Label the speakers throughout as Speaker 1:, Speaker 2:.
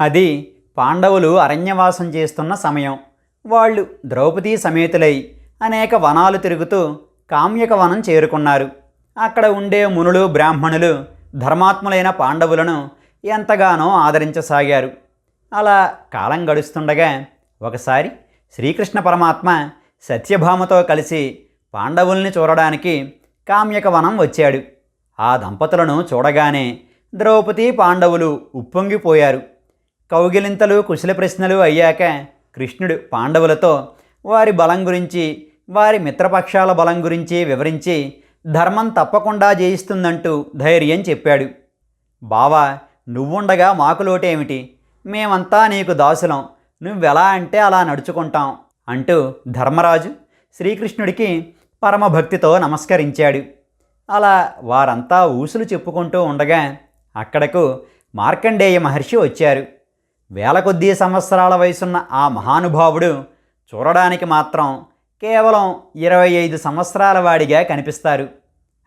Speaker 1: అది పాండవులు అరణ్యవాసం చేస్తున్న సమయం. వాళ్ళు ద్రౌపదీ సమేతులై అనేక వనాలు తిరుగుతూ కామ్యక వనం చేరుకున్నారు. అక్కడ ఉండే మునులు బ్రాహ్మణులు ధర్మాత్ములైన పాండవులను ఎంతగానో ఆదరించసాగారు. అలా కాలం గడుస్తుండగా ఒకసారి శ్రీకృష్ణ పరమాత్మ సత్యభామతో కలిసి పాండవుల్ని చూడడానికి కామ్యక వనం వచ్చాడు. ఆ దంపతులను చూడగానే ద్రౌపది పాండవులు ఉప్పొంగిపోయారు. కౌగిలింతలు కుశల ప్రశ్నలు అయ్యాక కృష్ణుడు పాండవులతో వారి బలం గురించి వారి మిత్రపక్షాల బలం గురించి వివరించి ధర్మం తప్పకుండా జయిస్తుందంటూ ధైర్యం చెప్పాడు. బావా నువ్వుండగా మాకు లోటేమిటి? మేమంతా నీకు దాసులం. నువ్వెలా అంటే అలా నడుచుకుంటాం అంటూ ధర్మరాజు శ్రీకృష్ణుడికి పరమభక్తితో నమస్కరించాడు. అలా వారంతా ఊసులు చెప్పుకుంటూ ఉండగా అక్కడకు మార్కండేయ మహర్షి వచ్చారు. వేల కొద్దీ సంవత్సరాల వయసున్న ఆ మహానుభావుడు చూడడానికి మాత్రం కేవలం ఇరవై ఐదు సంవత్సరాల వాడిగా కనిపిస్తారు.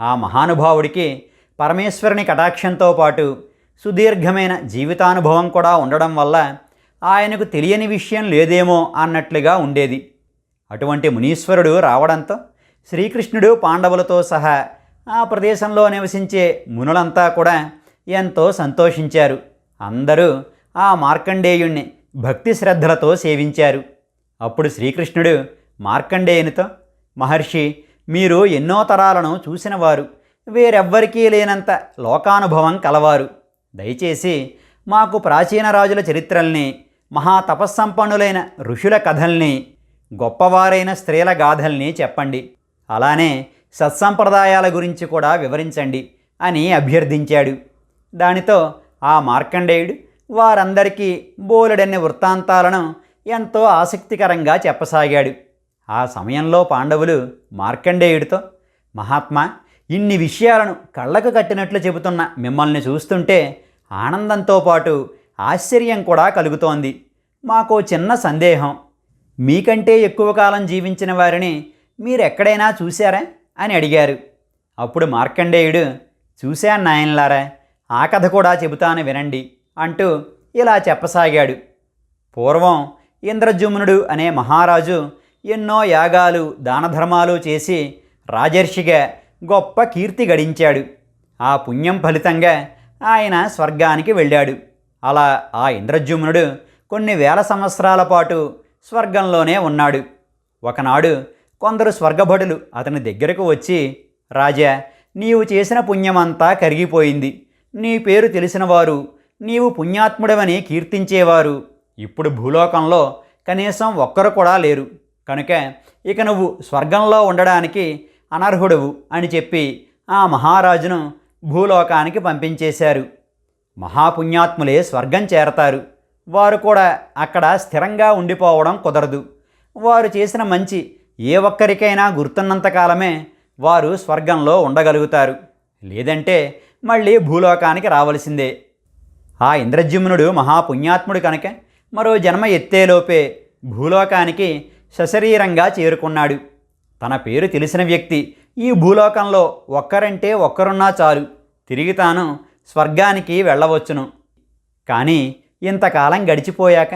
Speaker 1: ఆ మహానుభావుడికి పరమేశ్వరుని కటాక్షంతో పాటు సుదీర్ఘమైన జీవితానుభవం కూడా ఉండడం వల్ల ఆయనకు తెలియని విషయం లేదేమో అన్నట్లుగా ఉండేది. అటువంటి మునీశ్వరుడు రావడంతో శ్రీకృష్ణుడు పాండవులతో సహా ఆ ప్రదేశంలో నివసించే మునులంతా కూడా ఎంతో సంతోషించారు. అందరూ ఆ మార్కండేయుణ్ణి భక్తి శ్రద్ధలతో సేవించారు. అప్పుడు శ్రీకృష్ణుడు మార్కండేయునితో మహర్షి మీరు ఎన్నో తరాలను చూసినవారు. వేరెవ్వరికీ లేనంత లోకానుభవం కలవారు. దయచేసి మాకు ప్రాచీన రాజుల చరిత్రల్ని మహాతపస్సంపన్నులైన ఋషుల కథల్ని గొప్పవారైన స్త్రీల గాథల్ని చెప్పండి. అలానే సత్సంప్రదాయాల గురించి కూడా వివరించండి అని అభ్యర్థించాడు. దానితో ఆ మార్కండేయుడు వారందరికీ బోలెడన్ని వృత్తాంతాలను ఎంతో ఆసక్తికరంగా చెప్పసాగాడు. ఆ సమయంలో పాండవులు మార్కండేయుడితో మహాత్మా ఇన్ని విషయాలను కళ్ళకు కట్టినట్లు చెబుతున్న మిమ్మల్ని చూస్తుంటే ఆనందంతో పాటు ఆశ్చర్యం కూడా కలుగుతోంది. మాకు చిన్న సందేహం. మీకంటే ఎక్కువ కాలం జీవించిన వారిని మీరెక్కడైనా చూశారా? అని అడిగారు. అప్పుడు మార్కండేయుడు చూశాను నాయనలారా ఆ కథ కూడా చెబుతాను వినండి. అంటూ ఇలా చెప్పసాగాడు. పూర్వం ఇంద్రజుమ్నుడు అనే మహారాజు ఎన్నో యాగాలు దానధర్మాలు చేసి రాజర్షిగా గొప్ప కీర్తి గడించాడు. ఆ పుణ్యం ఫలితంగా ఆయన స్వర్గానికి వెళ్ళాడు. అలా ఆ ఇంద్రజుమ్నుడు కొన్ని వేల సంవత్సరాల పాటు స్వర్గంలోనే ఉన్నాడు. ఒకనాడు కొందరు స్వర్గభటులు అతని దగ్గరకు వచ్చి రాజా నీవు చేసిన పుణ్యమంతా కరిగిపోయింది. నీ పేరు తెలిసినవారు నీవు పుణ్యాత్ముడవని కీర్తించేవారు. ఇప్పుడు భూలోకంలో కనీసం ఒక్కరు కూడా లేరు. కనుక ఇక నువ్వు స్వర్గంలో ఉండడానికి అనర్హుడవు అని చెప్పి ఆ మహారాజును భూలోకానికి పంపించేశారు. మహాపుణ్యాత్ములే స్వర్గం చేరతారు. వారు కూడా అక్కడ స్థిరంగా ఉండిపోవడం కుదరదు. వారు చేసిన మంచి ఏ ఒక్కరికైనా గుర్తున్నంతకాలమే వారు స్వర్గంలో ఉండగలుగుతారు. లేదంటే మళ్ళీ భూలోకానికి రావలసిందే. ఆ ఇంద్రజిమ్నుడు మహాపుణ్యాత్ముడు కనుక మరో జన్మ ఎత్తేలోపే భూలోకానికి సశరీరంగా చేరుకున్నాడు. తన పేరు తెలిసిన వ్యక్తి ఈ భూలోకంలో ఒక్కరంటే ఒక్కరున్నా చాలు. తిరిగి తాను స్వర్గానికి వెళ్ళవచ్చును. కానీ ఇంతకాలం గడిచిపోయాక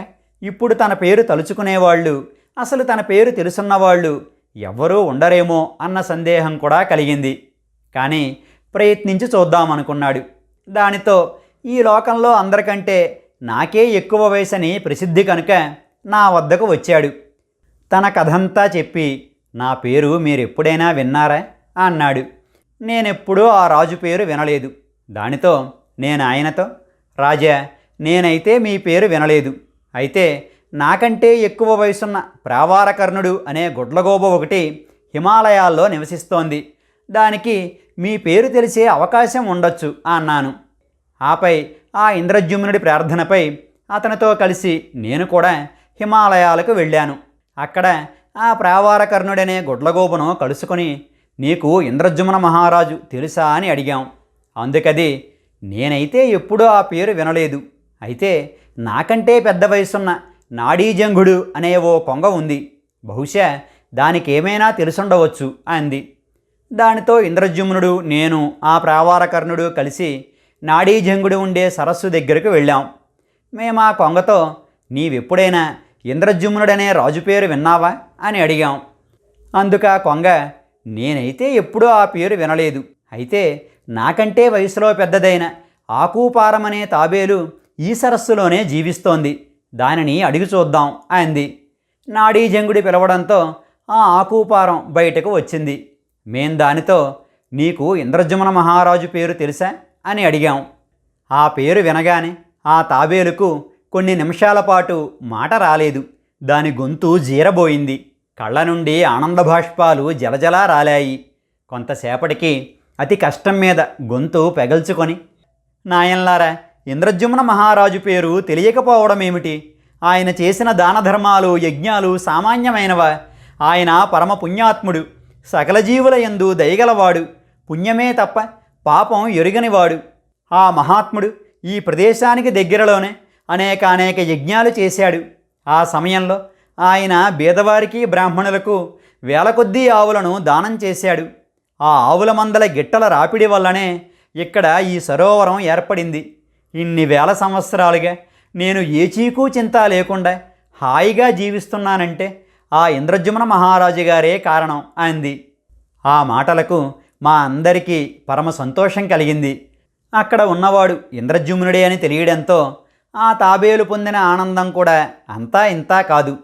Speaker 1: ఇప్పుడు తన పేరు తలుచుకునేవాళ్ళు అసలు తన పేరు తెలుసున్నవాళ్ళు ఎవ్వరూ ఉండరేమో అన్న సందేహం కూడా కలిగింది. కానీ ప్రయత్నించి చూద్దామనుకున్నాడు. దానితో ఈ లోకంలో అందరికంటే నాకే ఎక్కువ వయసని ప్రసిద్ధి కనుక నా వద్దకు వచ్చాడు. తన కథంతా చెప్పి నా పేరు మీరెప్పుడైనా విన్నారా? అన్నాడు. నేనెప్పుడూ ఆ రాజు పేరు వినలేదు. దానితో నేను ఆయనతో రాజా నేనైతే మీ పేరు వినలేదు. అయితే నాకంటే ఎక్కువ వయసున్న ప్రావారకర్ణుడు అనే గుడ్లగోబ ఒకటి హిమాలయాల్లో నివసిస్తోంది. దానికి మీ పేరు తెలిసే అవకాశం ఉండొచ్చు అన్నాను. ఆపై ఆ ఇంద్రజుమ్నుడి ప్రార్థనపై అతనితో కలిసి నేను కూడా హిమాలయాలకు వెళ్ళాను. అక్కడ ఆ ప్రావారకర్ణుడనే గుడ్లగోబును కలుసుకొని నీకు ఇంద్రజుమ్న మహారాజు తెలుసా అని అడిగాం. అందుకది నేనైతే ఎప్పుడూ ఆ పేరు వినలేదు. అయితే నాకంటే పెద్ద వయసున్న నాడీజంగుడు అనే ఓ కొంగ ఉంది. బహుశా దానికేమైనా తెలుసుండవచ్చు అంది. దానితో ఇంద్రజుమ్నుడు నేను ఆ ప్రావారకర్ణుడు కలిసి నాడీజంగుడు ఉండే సరస్సు దగ్గరకు వెళ్ళాం. మేము ఆ కొంగతో నీవెప్పుడైనా ఇంద్రజుమ్నుడనే రాజు పేరు విన్నావా? అని అడిగాం. అందుక కొంగ నేనైతే ఎప్పుడూ ఆ పేరు వినలేదు. అయితే నాకంటే వయసులో పెద్దదైన ఆకూపారమనే తాబేలు ఈ సరస్సులోనే జీవిస్తోంది. దానిని అడిగి చూద్దాం అంది. నాడీజంగుడి పిలవడంతో ఆ ఆకూపారం బయటకు వచ్చింది. మేం దానితో నీకు ఇంద్రజమున మహారాజు పేరు తెలుసా? అని అడిగాం. ఆ పేరు వినగానే ఆ తాబేలుకు కొన్ని నిమిషాల పాటు మాట రాలేదు. దాని గొంతు జీరబోయింది. కళ్ళ నుండి ఆనంద బాష్పాలు జలజలా రాలాయి. కొంతసేపటికి అతి కష్టం మీద గొంతు పెగల్చుకొని నాయన్లారా ఇంద్రజుమ్న మహారాజు పేరు తెలియకపోవడం ఏమిటి? ఆయన చేసిన దానధర్మాలు యజ్ఞాలు సామాన్యమైనవా? ఆయన పరమ పుణ్యాత్ముడు సకల జీవుల యందు దయగలవాడు పుణ్యమే తప్ప పాపం ఎరుగనివాడు. ఆ మహాత్ముడు ఈ ప్రదేశానికి దగ్గరలోనే అనేక అనేక యజ్ఞాలు చేశాడు. ఆ సమయంలో ఆయన బీదవారికి బ్రాహ్మణులకు వేల కొద్దీ ఆవులను దానం చేశాడు. ఆ ఆవుల మందల గిట్టల రాపిడి వల్లనే ఇక్కడ ఈ సరోవరం ఏర్పడింది. ఇన్ని వేల సంవత్సరాలుగా నేను ఏ చీకు చింత లేకుండా హాయిగా జీవిస్తున్నానంటే ఆ ఇంద్రజమున మహారాజు గారే కారణం అంది. ఆ మాటలకు మా అందరికీ పరమ సంతోషం కలిగింది. అక్కడ ఉన్నవాడు ఇంద్రజుమ్నుడే అని తెలియడంతో ఆ తాబేలు పొందిన ఆనందం కూడా అంతా ఇంతా కాదు.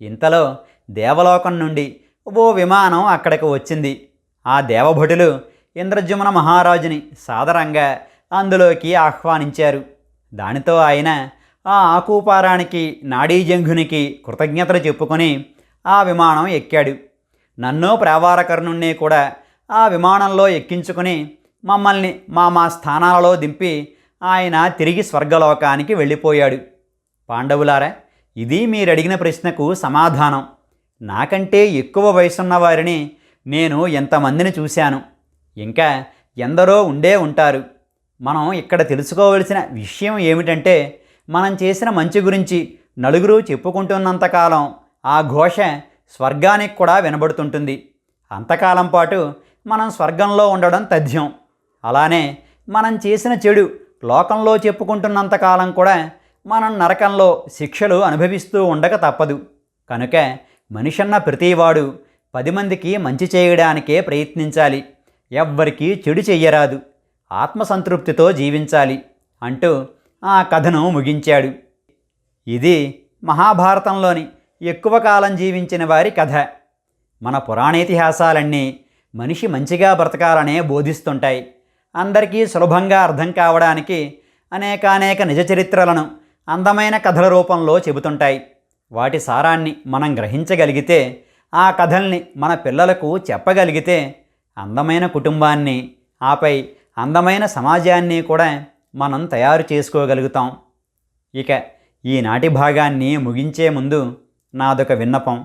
Speaker 1: ఇంతలో దేవలోకం నుండి ఓ విమానం అక్కడికి వచ్చింది. ఆ దేవభటులు ఇంద్రజుమ్న మహారాజుని సాదరంగా అందులోకి ఆహ్వానించారు. దానితో ఆయన ఆ ఆకూపారానికి నాడీజంఘునికి కృతజ్ఞతలు చెప్పుకొని ఆ విమానం ఎక్కాడు. నన్నో ప్రావారకర్ణుణ్ణి కూడా ఆ విమానంలో ఎక్కించుకుని మమ్మల్ని మా మా స్థానాలలో దింపి ఆయన తిరిగి స్వర్గలోకానికి వెళ్ళిపోయాడు. పాండవులారా ఇది మీరు అడిగిన ప్రశ్నకు సమాధానం. నాకంటే ఎక్కువ వయసున్న వారిని నేను ఎంతమందిని చూశాను. ఇంకా ఎందరో ఉండే ఉంటారు. మనం ఇక్కడ తెలుసుకోవలసిన విషయం ఏమిటంటే మనం చేసిన మంచి గురించి నలుగురు చెప్పుకుంటున్నంతకాలం ఆ ఘోష స్వర్గానికి కూడా వినబడుతుంటుంది. అంతకాలం పాటు మనం స్వర్గంలో ఉండడం తథ్యం. అలానే మనం చేసిన చెడు లోకంలో చెప్పుకుంటున్నంతకాలం కూడా మనం నరకంలో శిక్షలు అనుభవిస్తూ ఉండక తప్పదు. కనుక మనిషన్న ప్రతివాడు పది మందికి మంచి చేయడానికే ప్రయత్నించాలి. ఎవ్వరికీ చెడు చెయ్యరాదు. ఆత్మసంతృప్తితో జీవించాలి అంటూ ఆ కథను ముగించాడు. ఇది మహాభారతంలోని ఎక్కువ కాలం జీవించిన వారి కథ. మన పురాణేతిహాసాలన్నీ మనిషి మంచిగా బ్రతకాలనే బోధిస్తుంటాయి. అందరికీ సులభంగా అర్థం కావడానికి అనేకానేక నిజ చరిత్రలను అందమైన కథల రూపంలో చెబుతుంటాయి. వాటి సారాన్ని మనం గ్రహించగలిగితే ఆ కథల్ని మన పిల్లలకు చెప్పగలిగితే అందమైన కుటుంబాన్ని ఆపై అందమైన సమాజాన్ని కూడా మనం తయారు చేసుకోగలుగుతాం. ఇక ఈనాటి భాగాన్ని ముగించే ముందు నాదొక విన్నపం.